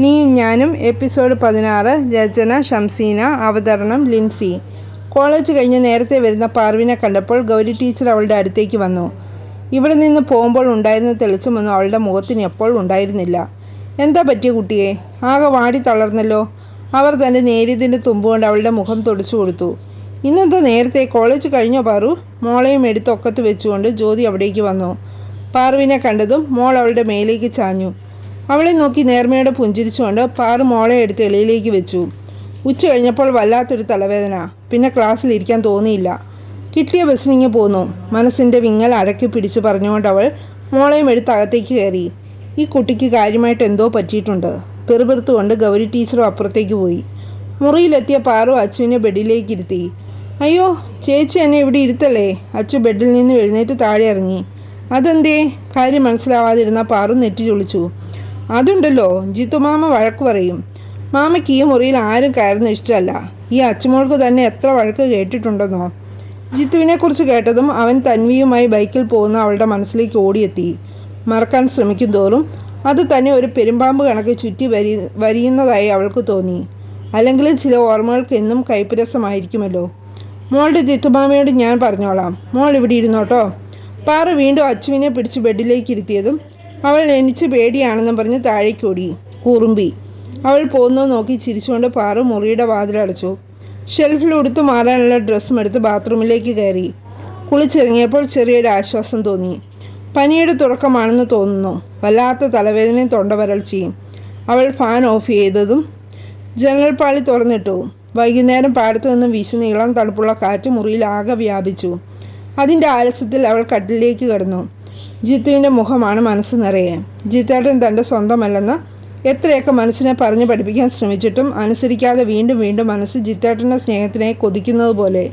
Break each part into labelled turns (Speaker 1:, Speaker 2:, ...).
Speaker 1: നീ ഞാനും എപ്പിസോഡ് പതിനാറ് രചന ഷംസീന അവതരണം ലിൻസി. കോളേജ് കഴിഞ്ഞ് നേരത്തെ വരുന്ന പാർവിനെ കണ്ടപ്പോൾ ഗൗരി ടീച്ചർ അവളുടെ അടുത്തേക്ക് വന്നു. ഇവിടെ നിന്ന് പോകുമ്പോൾ ഉണ്ടായിരുന്ന തെളിച്ചമൊന്നും അവളുടെ മുഖത്തിന് എപ്പോൾ ഉണ്ടായിരുന്നില്ല. എന്താ പറ്റിയ കുട്ടിയെ? ആകെ വാടി തളർന്നല്ലോ. അവർ തന്റെ നേരിയതിന്റെ തുമ്പുകൊണ്ട് അവളുടെ മുഖം തുടച്ചു കൊടുത്തു. ഇന്നത്തെ നേരത്തെ കോളേജ് കഴിഞ്ഞോ പാറു? മോളെയും എടുത്ത് ഒക്കത്ത് വെച്ചുകൊണ്ട് ജ്യോതി അവിടേക്ക് വന്നു. പാറുവിനെ കണ്ടതും മോൾ അവളുടെ മേലേക്ക് ചാഞ്ഞു. അവളെ നോക്കി നേർമയുടെ പുഞ്ചിരിച്ചുകൊണ്ട് പാറു മോളെ എടുത്ത് എളിയിലേക്ക് വെച്ചു. ഉച്ച കഴിഞ്ഞപ്പോൾ വല്ലാത്തൊരു തലവേദന. പിന്നെ ക്ലാസ്സിൽ ഇരിക്കാൻ തോന്നിയില്ല. കിട്ടിയ ബസ്സിനിങ്ങ് പോന്നു. മനസ്സിന്റെ വിങ്ങൽ അടക്കി പിടിച്ചു പറഞ്ഞുകൊണ്ട് അവൾ മോളെയും എടുത്ത് അകത്തേക്ക് കയറി. ഈ കുട്ടിക്ക് കാര്യമായിട്ട് എന്തോ പറ്റിയിട്ടുണ്ട്. പെറുപെറുത്തുകൊണ്ട് ഗൗരി ടീച്ചറും അപ്പുറത്തേക്ക് പോയി. മുറിയിലെത്തിയ പാറു അച്ചുവിനെ ബെഡിലേക്ക് ഇരുത്തി. അയ്യോ ചേച്ചി എന്നെ ഇവിടെ ഇരുത്തല്ലേ? അച്ചു ബെഡിൽ നിന്ന് എഴുന്നേറ്റ് താഴെ ഇറങ്ങി. അതെന്തേ? കാര്യം മനസ്സിലാവാതിരുന്ന പാറു നെറ്റി ചൊളിച്ചു അതുണ്ടല്ലോ ജിത്തു മാമ വഴക്ക് പറയും. മാമയ്ക്ക് ഈ മുറിയിൽ ആരും കയറുന്ന ഇഷ്ടമല്ല. ഈ അച്ചുമോൾക്ക് തന്നെ എത്ര വഴക്ക് കേട്ടിട്ടുണ്ടെന്നോ? ജിത്തുവിനെക്കുറിച്ച് കേട്ടതും അവൻ തൻവിയുമായി ബൈക്കിൽ പോകുന്ന അവളുടെ മനസ്സിലേക്ക് ഓടിയെത്തി. മറക്കാൻ ശ്രമിക്കും തോറും അത് തന്നെ ഒരു പെരുമ്പാമ്പ് കണക്ക് ചുറ്റി വരി വരിയുന്നതായി അവൾക്ക് തോന്നി. അല്ലെങ്കിൽ ചില ഓർമ്മകൾക്ക് എന്നും കൈപ്പുരസമായിരിക്കുമല്ലോ. മോളുടെ ജിത്തുമാമയോട് ഞാൻ പറഞ്ഞോളാം. മോൾ ഇവിടെ ഇരുന്നോട്ടോ. പാറ വീണ്ടും അച്ചുവിനെ പിടിച്ച് ബെഡിലേക്ക് ഇരുത്തിയതും അവൾ എണിച്ച് പേടിയാണെന്നും പറഞ്ഞ് താഴേക്കോടി കുറുമ്പി. അവൾ പോകുന്നത് നോക്കി ചിരിച്ചുകൊണ്ട് പാറു മുറിയുടെ വാതിലടച്ചു. ഷെൽഫിൽ ഉടുത്തു മാറാനുള്ള ഡ്രസ്സും എടുത്ത് ബാത്റൂമിലേക്ക് കയറി. കുളിച്ചിറങ്ങിയപ്പോൾ ചെറിയൊരു ആശ്വാസം തോന്നി. പനിയുടെ തുടക്കമാണെന്ന് തോന്നുന്നു. വല്ലാത്ത തലവേദനയും തൊണ്ടവരൾച്ചയും. അവൾ ഫാൻ ഓഫ് ചെയ്തതും ജനൽപ്പാളി തുറന്നിട്ടു. വൈകുന്നേരം പാടത്തു നിന്നും വീശുന്ന ഇളം തണുപ്പുള്ള കാറ്റ് മുറിയിൽ ആകെ വ്യാപിച്ചു. അതിന്റെ ആലസ്യത്തിൽ അവൾ കട്ടിലേക്ക് കിടന്നു. ജിത്തുവിന്റെ മുഖമാണ് മനസ്സ് നിറയെ. ജിത്തേട്ടൻ തന്റെ സ്വന്തമല്ലെന്ന് എത്രയൊക്കെ മനസ്സിനെ പറഞ്ഞു പഠിപ്പിക്കാൻ ശ്രമിച്ചിട്ടും അനുസരിക്കാതെ വീണ്ടും വീണ്ടും മനസ്സ് ജിത്തേട്ടന്റെ സ്നേഹത്തിനായി കൊതിക്കുന്നത് പോലെ.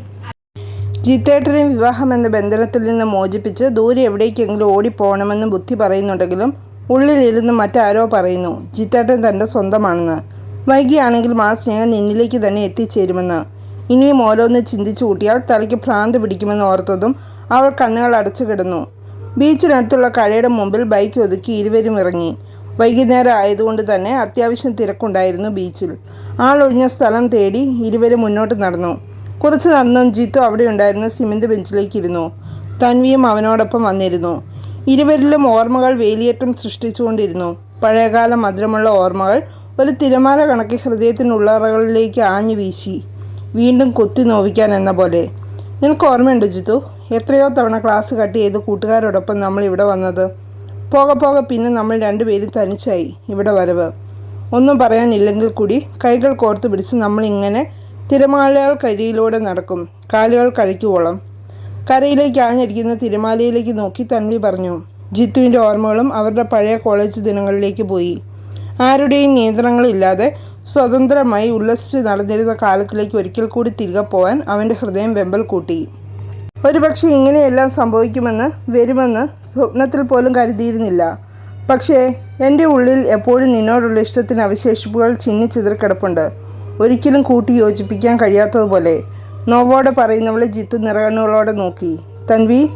Speaker 1: ജിത്തേട്ടനെ വിവാഹം എന്ന ബന്ധനത്തിൽ നിന്ന് മോചിപ്പിച്ച് ദൂരെ എവിടേക്കെങ്കിലും ഓടിപ്പോകണമെന്ന് ബുദ്ധി പറയുന്നുണ്ടെങ്കിലും ഉള്ളിലിരുന്ന് മറ്റാരോ പറയുന്നു ജിത്തേട്ടൻ തന്റെ സ്വന്തമാണെന്ന്. വൈകിയാണെങ്കിലും ആ സ്നേഹം നിന്നിലേക്ക് തന്നെ എത്തിച്ചേരുമെന്ന്. ഇനിയും ഓരോന്ന് ചിന്തിച്ചു കൂട്ടിയാൽ തലയ്ക്ക് ഭ്രാന്ത് പിടിക്കുമെന്ന് ഓർത്തതും അവൾ കണ്ണുകൾ അടച്ചു കിടന്നു. ബീച്ചിനടുത്തുള്ള കഴയുടെ മുമ്പിൽ ബൈക്ക് ഒതുക്കി ഇരുവരും ഇറങ്ങി. വൈകുന്നേരം ആയതുകൊണ്ട് തന്നെ അത്യാവശ്യം തിരക്കുണ്ടായിരുന്നു ബീച്ചിൽ. ആളൊഴിഞ്ഞ സ്ഥലം തേടി ഇരുവരും മുന്നോട്ട് നടന്നു. കുറച്ച് നടന്നും ജിത്തു അവിടെ ഉണ്ടായിരുന്ന സിമന്റ് ബെഞ്ചിലേക്ക് ഇരുന്നു. തൻവിയും അവനോടൊപ്പം വന്നിരുന്നു. ഇരുവരിലും ഓർമ്മകൾ വേലിയേറ്റം സൃഷ്ടിച്ചുകൊണ്ടിരുന്നു. പഴയകാല മധുരമുള്ള ഓർമ്മകൾ ഒരു തിരമാല കണക്കി ഹൃദയത്തിനുള്ളറകളിലേക്ക് ആഞ്ഞു വീശി. വീണ്ടും കൊത്തി നോവിക്കാൻ എന്ന പോലെ. നിനക്ക് ഓർമ്മയുണ്ട് ജിത്തു? എത്രയോ തവണ ക്ലാസ് കട്ട് ചെയ്ത് കൂട്ടുകാരോടൊപ്പം നമ്മൾ ഇവിടെ വന്നത്. പോകെ പോകെ പിന്നെ നമ്മൾ രണ്ടുപേരും തനിച്ചായി ഇവിടെ വരവ്. ഒന്നും പറയാനില്ലെങ്കിൽ കൂടി കൈകൾ കോർത്ത് പിടിച്ച് നമ്മളിങ്ങനെ തിരമാലകൾക്കരിയിലൂടെ നടക്കും. കാലുകൾ കഴിക്കുവോളം കരയിലേക്ക് ആഞ്ഞടിക്കുന്ന തിരമാലയിലേക്ക് നോക്കി തൻവി പറഞ്ഞു ജിത്തുവിന്റെ ഓർമ്മകളും അവരുടെ പഴയ കോളേജ് ദിനങ്ങളിലേക്ക് പോയി. ആരുടെയും നിയന്ത്രണങ്ങളില്ലാതെ സ്വതന്ത്രമായി ഉല്ലസിച്ച് നടന്നിരുന്ന കാലത്തിലേക്ക് ഒരിക്കൽ കൂടി തിരികെ പോകാൻ അവന്റെ ഹൃദയം വെമ്പൽ കൂട്ടി. ഒരുപക്ഷെ ഇങ്ങനെയെല്ലാം സംഭവിക്കുമെന്ന് വരുമെന്ന് സ്വപ്നത്തിൽ പോലും കരുതിയിരുന്നില്ല. പക്ഷേ എന്റെ ഉള്ളിൽ എപ്പോഴും നിന്നോടുള്ള ഇഷ്ടത്തിന് അവശേഷിപ്പുകൾ ചിന്നിച്ചിതറി കിടപ്പുണ്ട്. ഒരിക്കലും കൂട്ടി യോജിപ്പിക്കാൻ കഴിയാത്തതുപോലെ നോവോടെ പറയുന്നവളെ ജിത്തു നിറകണ്ണുകളോടെ നോക്കി. തൻവി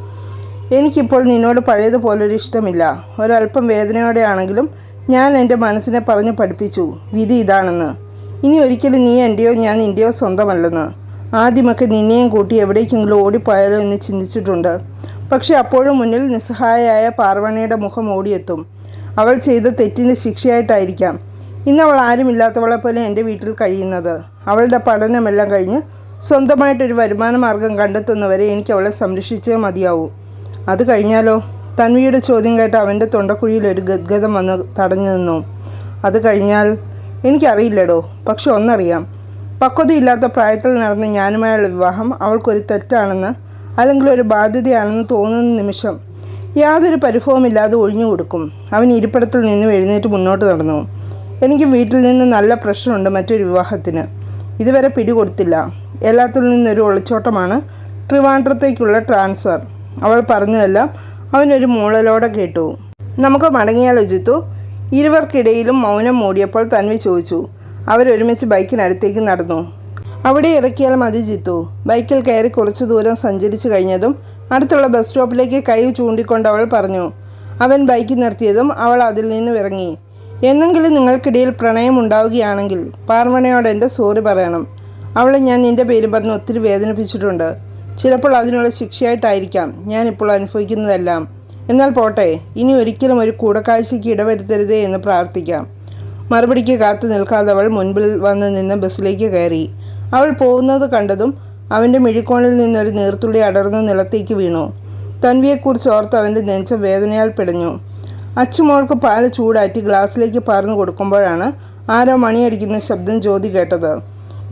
Speaker 1: എനിക്കിപ്പോൾ നിന്നോട് പഴയതുപോലൊരു ഇഷ്ടമില്ല. ഒരല്പം വേദനയോടെയാണെങ്കിലും ഞാൻ എന്റെ മനസ്സിനെ പറഞ്ഞു പഠിപ്പിച്ചു. വിധി ഇതാണെന്ന്. ഇനി ഒരിക്കലും നീ എന്റെയോ ഞാൻ നിന്റെയോ സ്വന്തമല്ലെന്ന്. ആദ്യമൊക്കെ നിന്നെയും കൂട്ടി എവിടേക്കെങ്കിലും ഓടിപ്പോയാലോ എന്ന് ചിന്തിച്ചിട്ടുണ്ട്. പക്ഷെ അപ്പോഴും മുന്നിൽ നിസ്സഹായയായ പാർവണിയുടെ മുഖം ഓടിയെത്തും അവൾ ചെയ്ത തെറ്റിന്റെ ശിക്ഷയായിട്ടായിരിക്കാം. ഇന്ന് അവൾ ആരുമില്ലാത്തവളെ പോലെ എന്റെ വീട്ടിൽ കഴിയുന്നത്. അവളുടെ പഠനമെല്ലാം കഴിഞ്ഞ് സ്വന്തമായിട്ടൊരു വരുമാന മാർഗം കണ്ടെത്തുന്നവരെ എനിക്ക് അവളെ സംരക്ഷിച്ചേ മതിയാവൂ. അത് കഴിഞ്ഞാലോ? തൻവിയുടെ ചോദ്യം കേട്ട് അവന്റെ തൊണ്ടക്കുഴിയിൽ ഒരു ഗദ്ഗതം വന്ന് തടഞ്ഞു നിന്നു. അത് കഴിഞ്ഞാൽ എനിക്കറിയില്ലടോ. പക്ഷെ ഒന്നറിയാം. പക്വതയില്ലാത്ത പ്രായത്തിൽ നടന്ന ഞാനുമായുള്ള വിവാഹം അവൾക്കൊരു തെറ്റാണെന്ന് അല്ലെങ്കിൽ ഒരു ബാധ്യതയാണെന്ന് തോന്നുന്ന നിമിഷം യാതൊരു പരിഭവമില്ലാതെ ഒഴിഞ്ഞു കൊടുക്കും. അവൻ ഇരിപ്പിടത്തിൽ നിന്ന് എഴുന്നേറ്റ് മുന്നോട്ട് നടന്നു. എനിക്ക് വീട്ടിൽ നിന്ന് നല്ല പ്രശ്നമുണ്ട് മറ്റൊരു വിവാഹത്തിന്. ഇതുവരെ പിടികൊടുത്തില്ല. എല്ലാത്തിൽ നിന്നൊരു ഒളിച്ചോട്ടമാണ് ട്രിവാൻഡ്രത്തേക്കുള്ള ട്രാൻസ്ഫർ. അവൾ പറഞ്ഞതെല്ലാം അവനൊരു മൂളലോടെ കേട്ടു. നമുക്ക് മടങ്ങിയാലോചിത്തു. ഇരുവർക്കിടയിലും മൗനം മൂടിയപ്പോൾ തൻവി ചോദിച്ചു അവരൊരുമിച്ച് ബൈക്കിനടുത്തേക്ക് നടന്നു. അവിടെ ഇറക്കിയാൽ മതി ജിത്തു. ബൈക്കിൽ കയറി കുറച്ചു ദൂരം സഞ്ചരിച്ചു കഴിഞ്ഞതും അടുത്തുള്ള ബസ് സ്റ്റോപ്പിലേക്ക് കൈ ചൂണ്ടിക്കൊണ്ട് അവൾ പറഞ്ഞു അവൻ ബൈക്ക് നിർത്തിയതും അവൾ അതിൽ നിന്ന് ഇറങ്ങി എന്നെങ്കിലും നിങ്ങൾക്കിടയിൽ പ്രണയം ഉണ്ടാവുകയാണെങ്കിൽ പാർവണയോട് എന്റെ സോറി പറയണം. അവളെ ഞാൻ നിന്റെ പേര് പറഞ്ഞ് ഒത്തിരി വേദനിപ്പിച്ചിട്ടുണ്ട്. ചിലപ്പോൾ അതിനുള്ള ശിക്ഷയായിട്ടായിരിക്കാം ഞാനിപ്പോൾ അനുഭവിക്കുന്നതെല്ലാം. എന്നാൽ പോട്ടെ ഇനി ഒരിക്കലും ഒരു കൂടക്കാഴ്ചയ്ക്ക് ഇടവരുത്തരുതേ എന്ന് പ്രാർത്ഥിക്കാം. മറുപടിക്ക് കാത്തു നിൽക്കാതെ അവൾ മുൻപിൽ വന്ന് നിന്ന് ബസ്സിലേക്ക് കയറി. അവൾ പോകുന്നത് കണ്ടതും അവന്റെ മിഴിക്കോണിൽ നിന്നൊരു നീർത്തുള്ളി അടർന്ന് നിലത്തേക്ക് വീണു. തൻവിയെക്കുറിച്ച് ഓർത്ത് അവന്റെ നെഞ്ചം വേദനയാൽ പിടഞ്ഞു. അച്ചുമോൾക്ക് പാൽ ചൂടാറ്റി ഗ്ലാസ്സിലേക്ക് പാർന്നു കൊടുക്കുമ്പോഴാണ് ആരോ മണിയടിക്കുന്ന ശബ്ദം ജ്യോതി കേട്ടത്.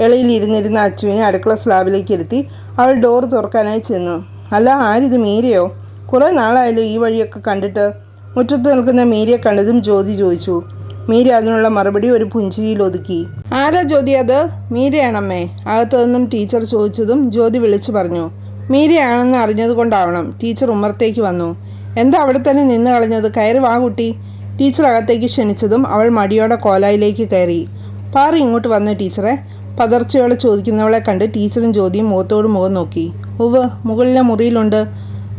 Speaker 1: ഇളയിൽ ഇരുന്നിരുന്ന അച്ചുവിനെ അടുക്കള സ്ലാബിലേക്ക് ഇരുത്തി അവൾ ഡോർ തുറക്കാനായി ചെന്നു. അല്ല ആരിത് മീരയോ? കുറേ നാളായല്ലോ ഈ വഴിയൊക്കെ കണ്ടിട്ട്. മുറ്റത്ത് നിൽക്കുന്ന മീരയെ കണ്ടതും ജ്യോതി ചോദിച്ചു. മീര അതിനുള്ള മറുപടി ഒരു പുഞ്ചിരിയിൽ ഒതുക്കി. ആരാ ജ്യോതി അത്? മീരയാണമ്മേ. അകത്തു നിന്നും ടീച്ചർ ചോദിച്ചതും ജ്യോതി വിളിച്ചു പറഞ്ഞു. മീരയാണെന്ന് അറിഞ്ഞതുകൊണ്ടാവണം. ടീച്ചർ ഉമ്മറത്തേക്ക് വന്നു. എന്താ അവിടെ തന്നെ നിന്ന് കളഞ്ഞത്? കയറി വാ കുട്ടി. ടീച്ചർ അകത്തേക്ക് ക്ഷണിച്ചതും അവൾ മടിയോടെ കോലായിലേക്ക് കയറി. പാറി ഇങ്ങോട്ട് വന്നു ടീച്ചറെ. പതർച്ചയോടെ ചോദിക്കുന്നവളെ കണ്ട് ടീച്ചറും ജ്യോതിയും മുഖത്തോട് മുഖം നോക്കി. ഉവ് മുകളിലെ മുറിയിലുണ്ട്.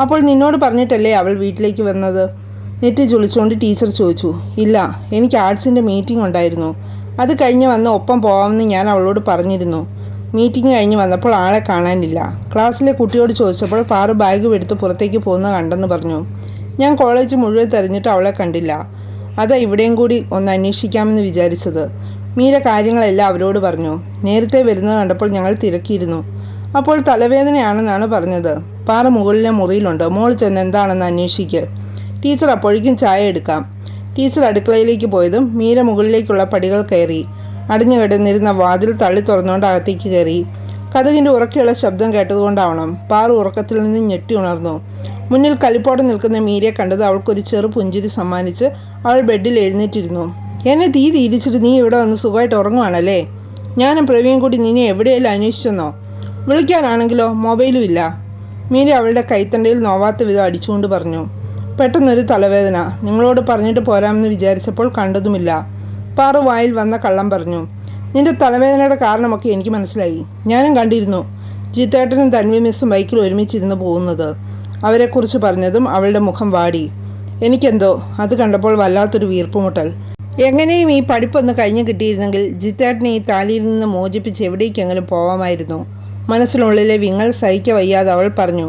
Speaker 1: അപ്പോൾ നിന്നോട് പറഞ്ഞിട്ടല്ലേ അവൾ വീട്ടിലേക്ക് വന്നത്? നെറ്റ് ചൊളിച്ചുകൊണ്ട് ടീച്ചർ ചോദിച്ചു ഇല്ല എനിക്ക് ആർട്സിന്റെ മീറ്റിംഗ് ഉണ്ടായിരുന്നു. അത് കഴിഞ്ഞ് വന്ന് ഒപ്പം പോകാമെന്ന് ഞാൻ അവളോട് പറഞ്ഞിരുന്നു. മീറ്റിംഗ് കഴിഞ്ഞ് വന്നപ്പോൾ ആളെ കാണാനില്ല. ക്ലാസ്സിലെ കുട്ടിയോട് ചോദിച്ചപ്പോൾ പാറു ബാഗ് എടുത്ത് പുറത്തേക്ക് പോകുന്ന കണ്ടെന്ന് പറഞ്ഞു. ഞാൻ കോളേജ് മുഴുവൻ തെരഞ്ഞിട്ട് അവളെ കണ്ടില്ല. അതാ ഇവിടെയും കൂടി ഒന്ന് അന്വേഷിക്കാമെന്ന് വിചാരിച്ചത്. മീര കാര്യങ്ങളെല്ലാം അവരോട് പറഞ്ഞു. നേരത്തെ വരുന്നത് കണ്ടപ്പോൾ ഞങ്ങൾ തിരക്കിയിരുന്നു. അപ്പോൾ തലവേദനയാണെന്നാണ് പറഞ്ഞത്. പാറ മുകളിലെ മുറിയിലുണ്ട്. മോൾ ചെന്ന് എന്താണെന്ന് അന്വേഷിക്ക്. ടീച്ചർ അപ്പോഴേക്കും ചായ എടുക്കാം. ടീച്ചർ അടുക്കളയിലേക്ക് പോയതും മീര മുകളിലേക്കുള്ള പടികൾ കയറി. അടിഞ്ഞു കിടന്നിരുന്ന വാതിൽ തള്ളി തുറന്നുകൊണ്ട് അകത്തേക്ക് കയറി. കഥകിന്റെ ഉറക്കെയുള്ള ശബ്ദം കേട്ടതുകൊണ്ടാവണം. പാറു ഉറക്കത്തിൽ നിന്ന് ഞെട്ടി ഉണർന്നു. മുന്നിൽ കളിപ്പോടെ നിൽക്കുന്ന മീരയെ കണ്ടത് അവൾക്കൊരു ചെറു പുഞ്ചിരി സമ്മാനിച്ച് അവൾ ബെഡിൽ എഴുന്നേറ്റിരുന്നു. എന്നെ തീ തീരിച്ചിട്ട് നീ ഇവിടെ വന്ന് സുഖമായിട്ട് ഉറങ്ങുവാണല്ലേ? ഞാനും പ്രവീൺ കൂടി നിന്നെ എവിടെയെല്ലാം അന്വേഷിച്ചെന്നോ? വിളിക്കാനാണെങ്കിലോ? മൊബൈലും ഇല്ല. മീര അവളുടെ കൈത്തണ്ടയിൽ നോവാത്ത വിധം അടിച്ചുകൊണ്ട് പറഞ്ഞു. പെട്ടെന്നൊരു തലവേദന. നിങ്ങളോട് പറഞ്ഞിട്ട് പോരാമെന്ന് വിചാരിച്ചപ്പോൾ കണ്ടതുമില്ല. പാറു വായിൽ വന്ന കള്ളം പറഞ്ഞു. നിന്റെ തലവേദനയുടെ കാരണമൊക്കെ എനിക്ക് മനസ്സിലായി. ഞാനും കണ്ടിരുന്നു. ജിത്തേട്ടനും തന്വി മിസ്സും ബൈക്കിൽ ഒരുമിച്ചിരുന്ന് പോകുന്നത്. അവരെക്കുറിച്ച് പറഞ്ഞതും അവളുടെ മുഖം വാടി. എനിക്കെന്തോ? അത് കണ്ടപ്പോൾ വല്ലാത്തൊരു വീർപ്പുമുട്ടൽ. എങ്ങനെയും ഈ പഠിപ്പൊന്ന് കഴിഞ്ഞു കിട്ടിയിരുന്നെങ്കിൽ ജിത്തേട്ടനെ ഈ താലിയിൽ നിന്ന് മോചിപ്പിച്ച് എവിടേക്കെങ്കിലും പോവാമായിരുന്നു. മനസ്സിനുള്ളിലെ വിങ്ങൽ സഹിക്ക വയ്യാതെ അവൾ പറഞ്ഞു.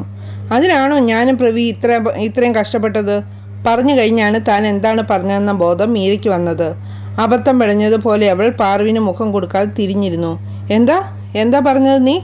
Speaker 1: അതിനാണോ ഞാനും പ്രവി ഇത്ര ഇത്രയും കഷ്ടപ്പെട്ടത്? പറഞ്ഞു കഴിഞ്ഞാണ് താൻ എന്താണ് പറഞ്ഞതെന്ന ബോധം മീരയ്ക്ക് വന്നത്. അബദ്ധം പിഴഞ്ഞതുപോലെ അവൾ പാർവിന് മുഖം കൊടുക്കാതെ തിരിഞ്ഞിരുന്നു. എന്താ? എന്താ പറഞ്ഞത് നീ?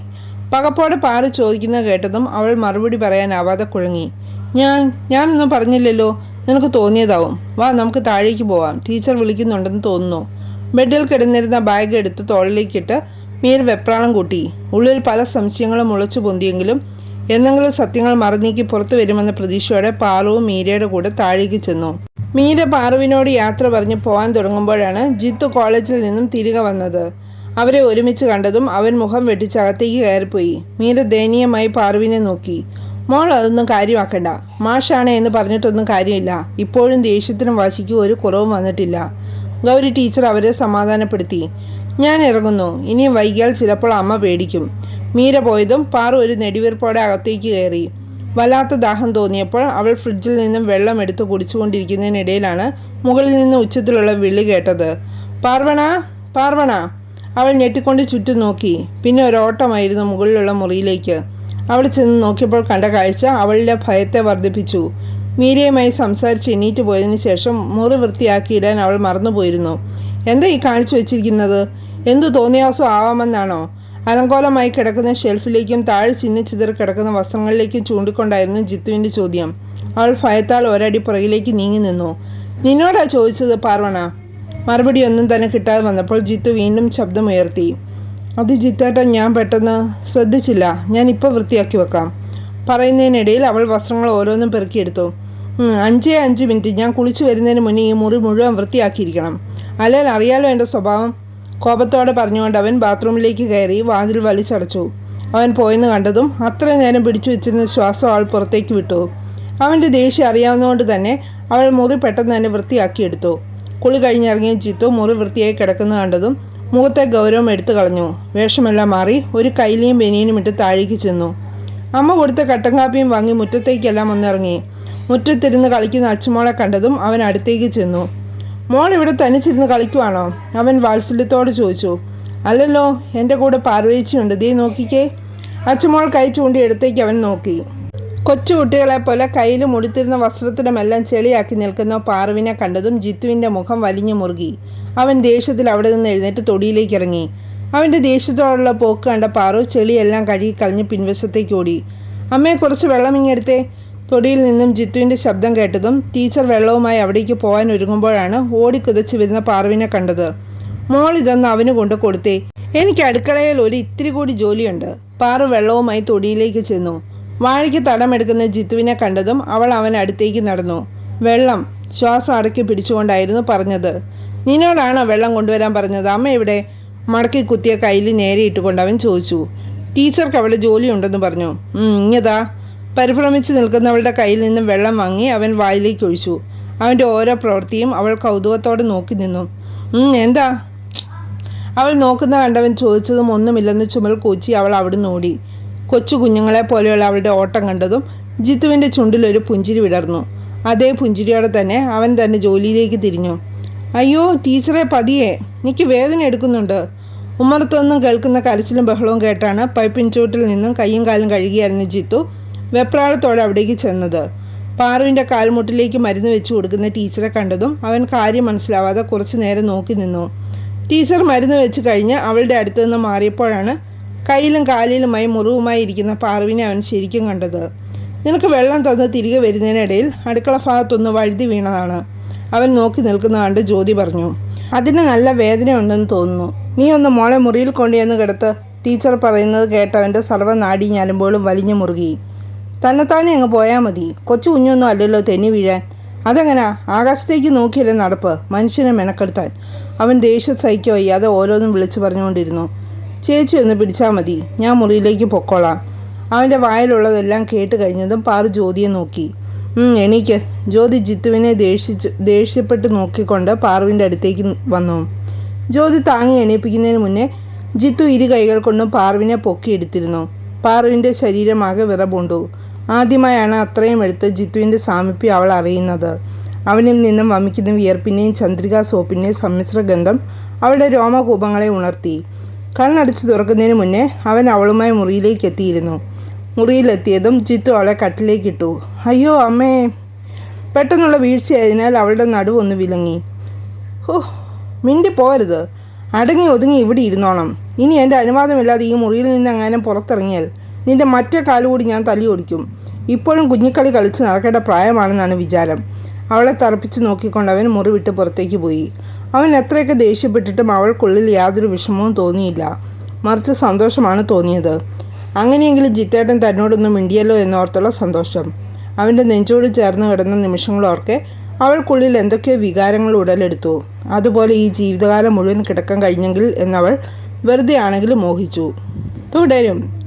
Speaker 1: പകപ്പോടെ പാറു ചോദിക്കുന്നത് കേട്ടതും അവൾ മറുപടി പറയാനാവാതെ കുഴങ്ങി. ഞാൻ ഞാനൊന്നും പറഞ്ഞില്ലല്ലോ. നിനക്ക് തോന്നിയതാവും. വാ നമുക്ക് താഴേക്ക് പോവാം. ടീച്ചർ വിളിക്കുന്നുണ്ടെന്ന് തോന്നുന്നു. ബെഡിൽ കിടന്നിരുന്ന ബാഗ് എടുത്ത് തോളിലേക്കിട്ട് മീർ വെപ്രാളം കൂട്ടി. ഉള്ളിൽ പല സംശയങ്ങളും മുളച്ചു പൊന്തിയെങ്കിലും എന്തെങ്കിലും സത്യങ്ങൾ മറന്നീക്കി പുറത്തു വരുമെന്ന പ്രതീക്ഷയോടെ പാറുവും മീരയുടെ കൂടെ താഴേക്ക് ചെന്നു. മീര പാറുവിനോട് യാത്ര പറഞ്ഞ് പോകാൻ തുടങ്ങുമ്പോഴാണ് ജിത്തു കോളേജിൽ നിന്നും തിരികെ വന്നത്. അവരെ ഒരുമിച്ച് കണ്ടതും അവൻ മുഖം വെട്ടിച്ച് അകത്തേക്ക് കയറിപ്പോയി. മീര ദയനീയമായി പാറുവിനെ നോക്കി. മോൾ അതൊന്നും കാര്യമാക്കണ്ട. മാഷാണ് എന്ന് പറഞ്ഞിട്ടൊന്നും കാര്യമില്ല. ഇപ്പോഴും ദേഷ്യത്തിനും വാശിക്കും ഒരു കുറവും വന്നിട്ടില്ല. ഗൗരി ടീച്ചർ അവരെ സമാധാനപ്പെടുത്തി. ഞാൻ ഇറങ്ങുന്നു. ഇനിയും വൈകിയാൽ ചിലപ്പോൾ അമ്മ പേടിക്കും. മീര പോയതും പാറു ഒരു നെടിവീർപ്പോടെ അകത്തേക്ക് കയറി. വല്ലാത്ത ദാഹം തോന്നിയപ്പോൾ അവൾ ഫ്രിഡ്ജിൽ നിന്നും വെള്ളം എടുത്ത് കുടിച്ചുകൊണ്ടിരിക്കുന്നതിനിടയിലാണ് മുകളിൽ നിന്ന് ഉച്ചത്തിലുള്ള വിളി കേട്ടത്. പാർവണ പാർവണ അവൾ ഞെട്ടിക്കൊണ്ട് ചുറ്റും നോക്കി. പിന്നെ ഒരോട്ടമായിരുന്നു മുകളിലുള്ള മുറിയിലേക്ക്. അവൾ ചെന്ന് നോക്കിയപ്പോൾ കണ്ട കാഴ്ച അവളുടെ ഭയത്തെ വർദ്ധിപ്പിച്ചു. മീരയുമായി സംസാരിച്ച് എണീറ്റ് പോയതിനു ശേഷം മുറി വൃത്തിയാക്കിയിടാൻ അവൾ മറന്നുപോയിരുന്നു. എന്താ ഈ കാണിച്ചു വെച്ചിരിക്കുന്നത്? എന്തു തോന്നിയാസോ ആവാമെന്നാണോ? അലങ്കോലമായി കിടക്കുന്ന ഷെൽഫിലേക്കും താഴെ ചിന്നിച്ചിതറി കിടക്കുന്ന വസ്ത്രങ്ങളിലേക്കും ചൂണ്ടിക്കൊണ്ടായിരുന്നു ജിത്തുവിന്റെ ചോദ്യം. അവൾ ഭയത്താൽ ഒരടി പുറകിലേക്ക് നീങ്ങി നിന്നു. നിന്നോടാ ചോദിച്ചത് പാർവണ? മറുപടി ഒന്നും തന്നെ കിട്ടാതെ വന്നപ്പോൾ ജിത്തു വീണ്ടും ശബ്ദമുയർത്തി. അത് ജിത്തേട്ട ഞാൻ പെട്ടെന്ന് ശ്രദ്ധിച്ചില്ല. ഞാൻ ഇപ്പോൾ വൃത്തിയാക്കി വെക്കാം. പറയുന്നതിനിടയിൽ അവൾ വസ്ത്രങ്ങൾ ഓരോന്നും പെറുക്കിയെടുത്തു. "ഉം, അഞ്ചേ അഞ്ച് മിനിറ്റ്. ഞാൻ കുളിച്ചു വരുന്നതിന് മുന്നേ ഈ മുറി മുഴുവൻ വൃത്തിയാക്കിയിരിക്കണം. അല്ലെങ്കിൽ അറിയാലോ എന്റെ സ്വഭാവം? കോപത്തോടെ പറഞ്ഞുകൊണ്ട് അവൻ ബാത്റൂമിലേക്ക് കയറി വാതിൽ വലിച്ചടച്ചു. അവൻ പോയെന്ന് കണ്ടതും അത്ര നേരം പിടിച്ചു വെച്ചിരുന്ന ശ്വാസം അവൾ പുറത്തേക്ക് വിട്ടു. അവന്റെ ദേഷ്യം അറിയാവുന്നതുകൊണ്ട് തന്നെ അവൾ മുറി പെട്ടെന്ന് തന്നെ വൃത്തിയാക്കിയെടുത്തു. കുളി കഴിഞ്ഞിറങ്ങിയ ചിത്തു മുറി വൃത്തിയായി കിടക്കുന്ന കണ്ടതും മുഖത്തെ ഗൗരവം എടുത്തു കളഞ്ഞു. വേഷമെല്ലാം മാറി ഒരു കൈലിയും ബനിയനും ഇട്ട് താഴേക്ക് ചെന്നു. അമ്മ കൊടുത്ത കട്ടൻ കാപ്പിയും വാങ്ങി മുറ്റത്തേക്കെല്ലാം ഒന്നിറങ്ങി. മുറ്റത്തിരുന്ന് കളിക്കുന്ന അച്ചുമോളെ കണ്ടതും അവൻ അടുത്തേക്ക് ചെന്നു. മോൾ ഇവിടെ തനിച്ചിരുന്ന് കളിക്കുവാണോ? അവൻ വാത്സല്യത്തോട് ചോദിച്ചു. അല്ലല്ലോ എന്റെ കൂടെ പാർവേച്ചിയുണ്ട് ദേ നോക്കിക്കേ. അച്ഛമോൾ കൈ ചൂണ്ടി എടുത്തേക്ക് അവൻ നോക്കി. കൊച്ചു കുട്ടികളെ പോലെ കയ്യിൽ മുടിത്തിരുന്ന വസ്ത്രത്തിനുമെല്ലാം ചെളിയാക്കി നിൽക്കുന്ന പാർവിനെ കണ്ടതും ജിത്തുവിന്റെ മുഖം വലിഞ്ഞു മുറുകി. അവൻ ദേഷ്യത്തിൽ അവിടെ നിന്ന് എഴുന്നേറ്റ് തൊടിയിലേക്ക് ഇറങ്ങി. അവന്റെ ദേഷ്യത്തോടുള്ള പോക്ക് കണ്ട പാറു ചെളിയെല്ലാം കഴുകി കളഞ്ഞ് പിൻവശത്തേക്ക് ഓടി. അമ്മയെ കുറച്ച് വെള്ളം ഇങ്ങെടുത്തേ തൊടിയിൽ നിന്നും ജിത്തുവിന്റെ ശബ്ദം കേട്ടതും ടീച്ചർ വെള്ളവുമായി അവിടേക്ക് പോകാൻ ഒരുങ്ങുമ്പോഴാണ് ഓടിക്കുതച്ച് വരുന്ന പാർവിനെ കണ്ടത്. മോൾ ഇതൊന്ന് അവന് കൊണ്ട് കൊടുത്തേ. എനിക്ക് അടുക്കളയിൽ ഒരു ഇത്തിരി കൂടി ജോലിയുണ്ട്. പാറു വെള്ളവുമായി തൊടിയിലേക്ക് ചെന്നു. വാഴയ്ക്ക് തടമെടുക്കുന്ന ജിത്തുവിനെ കണ്ടതും അവൾ അവൻ അടുത്തേക്ക് നടന്നു. വെള്ളം ശ്വാസം അടക്കി പിടിച്ചുകൊണ്ടായിരുന്നു പറഞ്ഞത്. നിന്നോടാണോ വെള്ളം കൊണ്ടുവരാൻ പറഞ്ഞത്? അമ്മ ഇവിടെ മടക്കി കുത്തിയ കയ്യിൽ നേരെ ഇട്ടുകൊണ്ട് അവൻ ചോദിച്ചു. ടീച്ചർക്ക് അവിടെ ജോലിയുണ്ടെന്ന് പറഞ്ഞു. "ഉം, ഇങ്ങതാ പരിഭ്രമിച്ച് നിൽക്കുന്നവളുടെ കയ്യിൽ നിന്ന് വെള്ളം വാങ്ങി അവൻ വായിലേക്ക് ഒഴിച്ചു. അവന്റെ ഓരോ പ്രവൃത്തിയും അവൾ കൗതുകത്തോടെ നോക്കി നിന്നു. എന്താ? അവൾ നോക്കുന്ന കണ്ടവൻ ചോദിച്ചതും ഒന്നുമില്ലെന്ന് ചുമൽ കൂച്ചി അവൾ അവിടുന്ന് ഓടി കൊച്ചു കുഞ്ഞുങ്ങളെ പോലെയുള്ള അവളുടെ ഓട്ടം കണ്ടതും ജിത്തുവിന്റെ ചുണ്ടിലൊരു പുഞ്ചിരി വിടർന്നു. അതേ പുഞ്ചിരിയോടെ തന്നെ അവൻ തന്നെ ജോലിയിലേക്ക് തിരിഞ്ഞു. അയ്യോ ടീച്ചറെ പതിയെ. എനിക്ക് വേദന എടുക്കുന്നുണ്ട്. ഉമ്മറത്തൊന്നും കേൾക്കുന്ന കരച്ചിലും ബഹളവും കേട്ടാണ് പൈപ്പിൻ ചൂട്ടിൽ നിന്നും കയ്യും കാലും കഴുകിയായിരുന്നു ജിത്തു വെപ്രാളത്തോടെ അവിടേക്ക് ചെന്നത്. പാറുവിന്റെ കാൽമുട്ടിലേക്ക് മരുന്ന് വെച്ച് കൊടുക്കുന്ന ടീച്ചറെ കണ്ടതും അവൻ കാര്യം മനസ്സിലാവാതെ കുറച്ചു നേരം നോക്കി നിന്നു. ടീച്ചർ മരുന്ന് വെച്ച് കഴിഞ്ഞ് അവളുടെ അടുത്തു നിന്ന് മാറിയപ്പോഴാണ് കയ്യിലും കാലിലുമായി മുറിവുമായി ഇരിക്കുന്ന പാറുവിനെ അവൻ ശരിക്കും കണ്ടത്. നിനക്ക് വെള്ളം തന്ന് തിരികെ വരുന്നതിനിടയിൽ അടുക്കള ഭാഗത്തൊന്ന് വഴുതി വീണതാണ് അവൻ നോക്കി നിൽക്കുന്ന കണ്ട് ജ്യോതി പറഞ്ഞു. അതിന് നല്ല വേദനയുണ്ടെന്ന് തോന്നുന്നു. നീ ഒന്ന് മോളെ മുറിയിൽ കൊണ്ടുവന്ന് കിടത്ത് ടീച്ചർ പറയുന്നത് കേട്ടവന്റെ സർവനാടി ഞാലുമ്പോഴും വലിഞ്ഞു മുറുകി. തന്നെത്താനെ അങ്ങ് പോയാൽ മതി. കൊച്ചു കുഞ്ഞൊന്നും അല്ലല്ലോ തെന്നി വീഴാൻ. അതെങ്ങനാ? ആകാശത്തേക്ക് നോക്കിയല്ലേ നടപ്പ്? മനുഷ്യനെ മെനക്കെടുത്താൻ. അവൻ ദേഷ്യം സഹിക്കോ വയ്യാതെ ഓരോന്നും വിളിച്ചു പറഞ്ഞുകൊണ്ടിരുന്നു. ചേച്ചി ഒന്ന് പിടിച്ചാൽ മതി. ഞാൻ മുറിയിലേക്ക് പൊക്കോളാം. അവന്റെ വായിലുള്ളതെല്ലാം കേട്ട് കഴിഞ്ഞതും പാറു ജ്യോതിയെ നോക്കി. എണീക്ക്. ജ്യോതി ജിത്തുവിനെ ദേഷിച്ചു ദേഷ്യപ്പെട്ട് നോക്കിക്കൊണ്ട് പാറുവിന്റെ അടുത്തേക്ക് വന്നു. ജ്യോതി താങ്ങി എണീപ്പിക്കുന്നതിന് മുന്നേ ജിത്തു ഇരു കൈകൾ കൊണ്ടും പാറുവിനെ പൊക്കിയെടുത്തിരുന്നു. പാറുവിന്റെ ശരീരമാകെ വിറപൂണ്ടു. ആദ്യമായാണ് അത്രയും എടുത്ത് ജിത്തുവിന്റെ സാമീപ്യം അവൾ അറിയുന്നത്. അവനിൽ നിന്നും വമിക്കുന്ന വിയർപ്പിന്റെയും ചന്ദ്രിക സോപ്പിന്റെയും സമ്മിശ്ര ഗന്ധം അവളുടെ രോമകൂപങ്ങളെ ഉണർത്തി. കണ്ണടച്ചു തുറക്കുന്നതിന് മുന്നേ അവൻ അവളുമായി മുറിയിലേക്ക് എത്തിയിരുന്നു. മുറിയിലെത്തിയതും ജിത്തു അവളെ കട്ടിലേക്കിട്ടു അയ്യോ അമ്മേ. പെട്ടെന്നുള്ള വീഴ്ചയായതിനാൽ അവളുടെ നടുവൊന്ന് വിലങ്ങി. ഹോ മിണ്ടി പോരുത് അടങ്ങി ഒതുങ്ങി ഇവിടെ ഇരുന്നോണം. ഇനി എന്റെ അനുവാദമില്ലാതെ ഈ മുറിയിൽ നിന്ന് അങ്ങനെ പുറത്തിറങ്ങിയാൽ നിന്റെ മറ്റേ കാലുകൂടി ഞാൻ തല്ലി ഓടിക്കും. ഇപ്പോഴും കുഞ്ഞിക്കളി കളിച്ച് നടക്കേണ്ട പ്രായമാണെന്നാണ് വിചാരം. അവളെ തറപ്പിച്ച് നോക്കിക്കൊണ്ട് അവൻ മുറിവിട്ട് പുറത്തേക്ക് പോയി. അവൻ എത്രയൊക്കെ ദേഷ്യപ്പെട്ടിട്ടും അവൾക്കുള്ളിൽ യാതൊരു വിഷമവും തോന്നിയില്ല. മറിച്ച് സന്തോഷമാണ് തോന്നിയത്. അങ്ങനെയെങ്കിലും ജിത്തേട്ടൻ തന്നോടൊന്നും മിണ്ടിയല്ലോ എന്നോർത്തുള്ള സന്തോഷം. അവന്റെ നെഞ്ചോട് ചേർന്ന് കിടന്ന നിമിഷങ്ങളോർക്കെ അവൾക്കുള്ളിൽ എന്തൊക്കെയോ വികാരങ്ങൾ ഉടലെടുത്തു. അതുപോലെ ഈ ജീവിതകാലം മുഴുവൻ കിടക്കാൻ കഴിഞ്ഞെങ്കിൽ എന്നവൾ വെറുതെ ആണെങ്കിലും മോഹിച്ചു. തുടരും.